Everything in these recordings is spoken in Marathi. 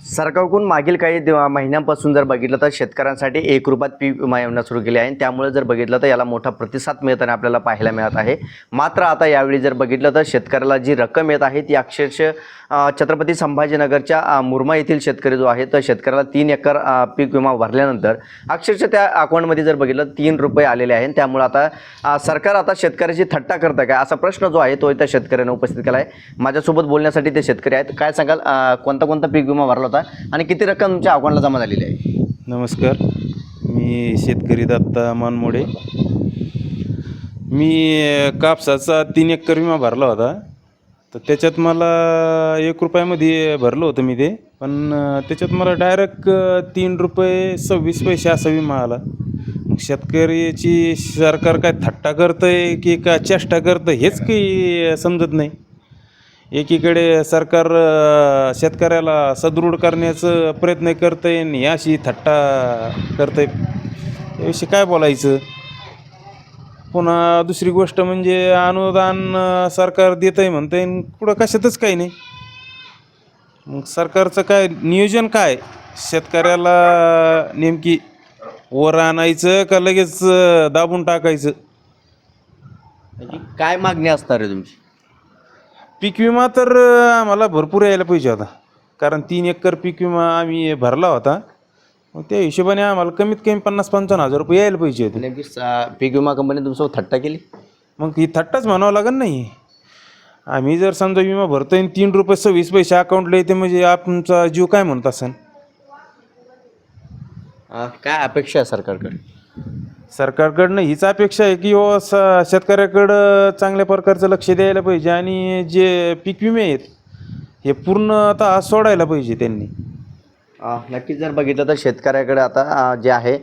सरकारकडून मागील काही दिव- महिन्यांपासून जर बघितलं तर शेतकऱ्यांसाठी एक रुपयात पीक विमा योजना सुरू केली आहे. आणि त्यामुळे जर बघितलं तर याला मोठा प्रतिसाद मिळताना आपल्याला पाहायला मिळत आहे. मात्र आता यावेळी जर बघितलं तर शेतकऱ्याला जी रक्कम येत आहे ती अक्षरशः छत्रपती संभाजीनगरच्या मुरमा येथील शेतकरी जो आहे तर शेतकऱ्याला तीन एकर पीक विमा भरल्यानंतर अक्षरशः त्या अकाउंटमध्ये जर बघितलं तर तीन रुपये आलेले आहेत. त्यामुळे आता सरकार आता शेतकऱ्याची थट्टा करतं काय असा प्रश्न जो आहे तो त्या शेतकऱ्याने उपस्थित केला आहे माझ्यासोबत बोलण्यासाठी ते शेतकरी आहेत. काय सांगाल? कोणता कोणता पीक विमा भरला होता. आणि किती रक्कम तुमच्या अकाउंटला जमा झालेली आहे? नमस्कार. मी शेतकरी दत्ता मानमोडे. मी कापसाचा तीन एकर विमा भरला होता. तर त्याच्यात मला एक रुपयामध्ये भरलं होतं मी ते. पण त्याच्यात मला डायरेक्ट तीन रुपये सव्वीस पैसे असा विमा आला. मग शेतकऱ्याची सरकार काय थट्टा करतं आहे की का चेष्टा करतं हेच काही समजत नाही. एकीकडे सरकार शेतकऱ्याला सदृढ करण्याचं प्रयत्न करतं आहे आणि अशी थट्टा करतं आहे याविषयी काय बोलायचं? पुन्हा दुसरी गोष्ट म्हणजे अनुदान सरकार देत आहे म्हणतं आहे आणि कुठं कशातच काही नाही. मग सरकारचं काय नियोजन काय? शेतकऱ्याला नेमकी वर आणायचं का लगेच दाबून टाकायचं? म्हणजे काय मागणी असणार आहे तुमची? पीक विमा तर आम्हाला भरपूर यायला पाहिजे होता. कारण तीन एकर पीक विमा आम्ही भरला होता. मग त्या हिशोबाने आम्हाला कमीत कमी पन्नास पंचावन्न हजार रुपये यायला पाहिजे होते. नेमकी स- पीक विमा कंपनी तुमच्यासोबत थट्टा केली? मग ही थट्टाच म्हणावं लागेल नाही आम्ही जर समजा विमा भरतोय आणि तीन रुपये सव्वीस पैसे अकाउंटला येते म्हणजे आमचा जीव काय म्हणत असेल अ, काय अपेक्षा आहे सरकारकडे? सरकारकडनं हीच अपेक्षा आहे की हो स शेतकऱ्याकडं चांगल्या प्रकारचं लक्ष द्यायला पाहिजे आणि जे पीक विमे आहेत हे पूर्ण आता सोडायला पाहिजे त्यांनी. नक्कीच जर बघितलं तर शेतकऱ्याकडे आता जे आहे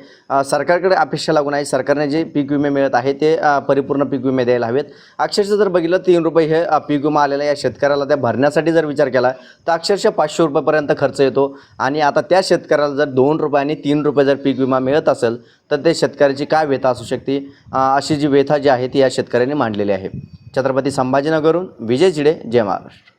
सरकारकडे अपेक्षा लागून आहे. सरकारने जे पीक विमे मिळत आहे ते परिपूर्ण पीक विमे द्यायला हवेत. अक्षरशः जर बघितलं तीन रुपये हे पीक विमा आलेला या शेतकऱ्याला. त्या भरण्यासाठी जर विचार केला तर अक्षरशः पाचशे रुपयापर्यंत खर्च येतो. आणि आता त्या शेतकऱ्याला जर दोन रुपये आणि तीन रुपये जर पीक विमा मिळत असेल तर ते शेतकऱ्याची काय व्यथा असू शकते? अशी जी व्यथा जी आहे ती या शेतकऱ्यांनी मांडलेली आहे. छत्रपती संभाजीनगरहून विजय चिडे जय महाराष्ट्र.